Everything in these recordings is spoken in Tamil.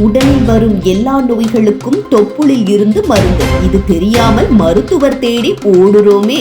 உடலில் வரும் எல்லா நோய்களுக்கும் தொப்புளில் இருந்து மருந்து. இது தெரியாமல் மருத்துவர் தேடி ஓடுறோமே.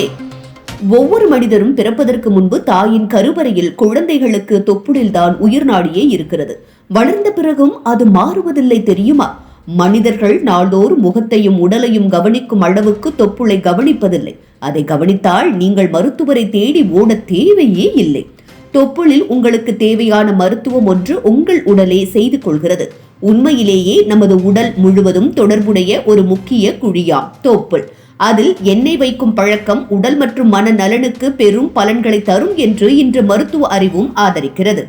ஒவ்வொரு மனிதரும் பிறப்பதற்கு முன்பு தாயின் கருவறையில் குழந்தைகளுக்கு தொப்புளில் தான் உயிர் நாடியே இருக்கிறது. வளர்ந்த பிறகும் அது மாறுவதில்லை தெரியுமா? மனிதர்கள் நாள்தோறும் முகத்தையும் உடலையும் கவனிக்கும் அளவுக்கு தொப்புளை கவனிப்பதில்லை. அதை கவனித்தால் நீங்கள் மருத்துவரை தேடி ஓட தேவையே இல்லை. தொப்புளில் உங்களுக்கு தேவையான மருத்துவம் ஒன்று உங்கள் உடலே செய்து கொள்கிறது. உண்மையிலேயே நமது உடல் முழுவதும் தொடர்புடைய ஒரு முக்கிய குழியாம் தொப்புள். அதில் எண்ணெய் வைக்கும் பழக்கம் உடல் மற்றும் மன நலனுக்கு பெரும் பலன்களை தரும் என்று இன்று மருத்துவ அறிவும் ஆதரிக்கிறது.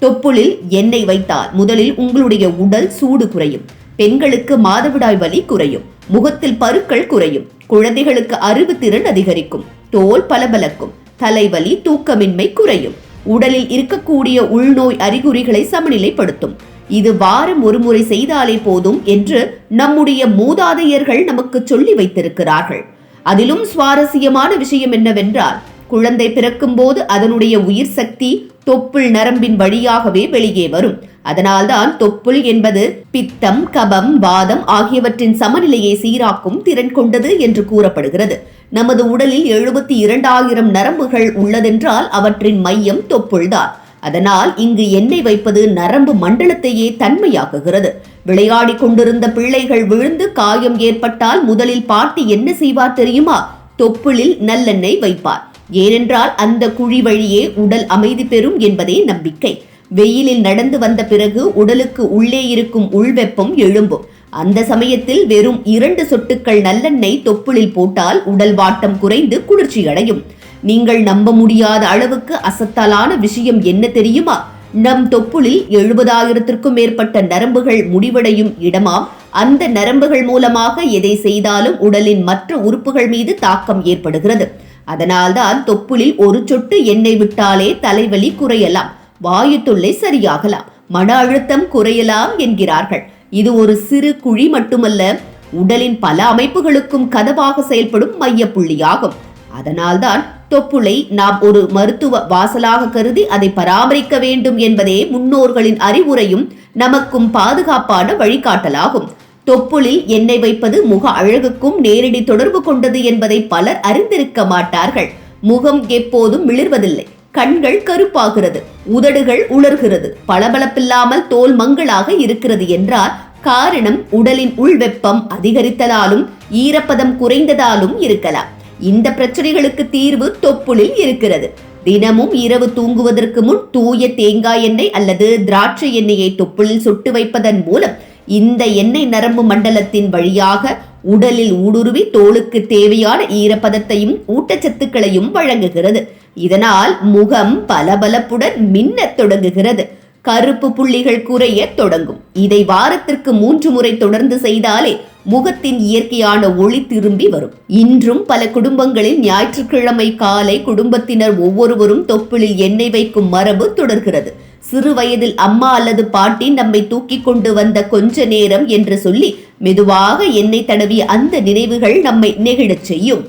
தொப்புளில் எண்ணெய் வைத்தால் முதலில் உங்களுடைய உடல் சூடு குறையும். பெண்களுக்கு மாதவிடாய் வலி குறையும். முகத்தில் பருக்கள் குறையும். குழந்தைகளுக்கு அறிவு திறன் அதிகரிக்கும். தோல் பளபளக்கும். தலைவலி தூக்கமின்மை குறையும். உடலில் இருக்கக்கூடிய உள்நோய் அறிகுறிகளை சமநிலைப்படுத்தும். இது வாரம் ஒரு முறை செய்தாலே போதும் என்று நம்முடைய மூதாதையர்கள் நமக்கு சொல்லி வைத்திருக்கிறார்கள். அதிலும் சுவாரஸ்யமான விஷயம் என்னவென்றால் குழந்தை பிறக்கும்போது அதனுடைய உயிர் சக்தி தொப்புள் நரம்பின் வழியாகவே வெளியே வரும். அதனால்தான் தொப்புள் என்பது பித்தம் கபம் வாதம் ஆகியவற்றின் சமநிலையை சீராக்கும் திறன் கொண்டது என்று கூறப்படுகிறது. நமது உடலில் எழுபத்தி இரண்டாயிரம் நரம்புகள் உள்ளதென்றால் அவற்றின் மையம் தொப்புள்தான். அதனால் இங்கு எண்ணெய் வைப்பது நரம்பு மண்டலத்தையே தன்மையாக்குகிறது. விளையாடி கொண்டிருந்த பிள்ளைகள் விழுந்து காயம் ஏற்பட்டால் முதலில் பாட்டி என்ன செய்வார் தெரியுமா? தொப்புளில் நல்லெண்ணெய் வைப்பார். ஏனென்றால் அந்த குழி வழியே உடல் அமைதி பெறும் என்பதே நம்பிக்கை. வெயிலில் நடந்து வந்த பிறகு உடலுக்கு உள்ளே இருக்கும் உள்வெப்பம் எழும்பும். அந்த சமயத்தில் வெறும் இரண்டு சொட்டுக்கள் நல்லெண்ணெய் தொப்புளில் போட்டால் உடல் வாட்டம் குறைந்து குளிர்ச்சி அடையும் நீங்கள் நம்ப முடியாத அளவுக்கு அசத்தலான விஷயம் என்ன தெரியுமா? நம் தொப்புளில் எழுபதாயிரத்திற்கும் மேற்பட்ட நரம்புகள் முடிவடையும் இடமாம். அந்த நரம்புகள் மூலமாக எதை செய்தாலும் உடலின் மற்ற உறுப்புகள் மீது தாக்கம் ஏற்படுகிறது. அதனால்தான் தொப்புளில் ஒரு சொட்டு எண்ணெய் விட்டாலே தலைவலி குறையலாம். வாயு தொல்லை சரியாகலாம். மன அழுத்தம் குறையலாம் என்கிறார்கள். இது ஒரு சிறு குழி மட்டுமல்ல உடலின் பல அமைப்புகளுக்கும் கதவாக செயல்படும் மையப்புள்ளியாகும். அதனால்தான் தொப்புளை நாம் ஒரு மருத்துவ வாசலாக கருதி அதை பராமரிக்க வேண்டும் என்பதே முன்னோர்களின் அறிவுரையும் நமக்கும் பாதுகாப்பான வழிகாட்டலாகும். தொப்புளில் எண்ணெய் வைப்பது முக அழகுக்கும் நேரடி தொடர்பு கொண்டது என்பதை பலர் அறிந்திருக்க மாட்டார்கள். முகம் எப்போதும் மிளிர்வதில்லை. கண்கள் கருப்பாகிறது உதடுகள் உலர்கிறது. பளபளப்பில்லாமல் தோல் மங்களாக இருக்கிறது என்றால் காரணம் உடலின் உள்வெப்பம் அதிகரித்ததாலும் ஈரப்பதம் குறைந்ததாலும் இருக்கலாம். இந்த பிரச்சனைகளுக்கு தீர்வு தொப்புளில் இருக்கிறது. தினமும் இரவு தூங்குவதற்கு முன் தூய தேங்காய் எண்ணெய் அல்லது திராட்சை எண்ணெயை தொப்புளில் சுட்டு வைப்பதன் மூலம் இந்த எண்ணெய் நரம்பு மண்டலத்தின் வழியாக உடலில் ஊடுருவி தோலுக்கு தேவையான ஈரப்பதத்தையும் ஊட்டச்சத்துக்களையும் வழங்குகிறது. இதனால் முகம் பலபலப்புடன் மின்னத் தொடங்குகிறது. கருப்பு புள்ளிகள் குறைய தொடங்கும். இதை வாரத்திற்கு மூன்று முறை தொடர்ந்து செய்தாலே முகத்தின் இயற்கையான ஒளி திரும்பி வரும். இன்றும் பல குடும்பங்களில் ஞாயிற்றுக்கிழமை காலை குடும்பத்தினர் ஒவ்வொருவரும் தொப்பிலில் எண்ணெய் வைக்கும் மரபு தொடர்கிறது. சிறு வயதில் அம்மா அல்லது பாட்டி நம்மை தூக்கி கொண்டு வந்த கொஞ்ச நேரம் என்று சொல்லி மெதுவாக எண்ணெய் தடவி அந்த நினைவுகள் நம்மை நெகிழச் செய்யும்.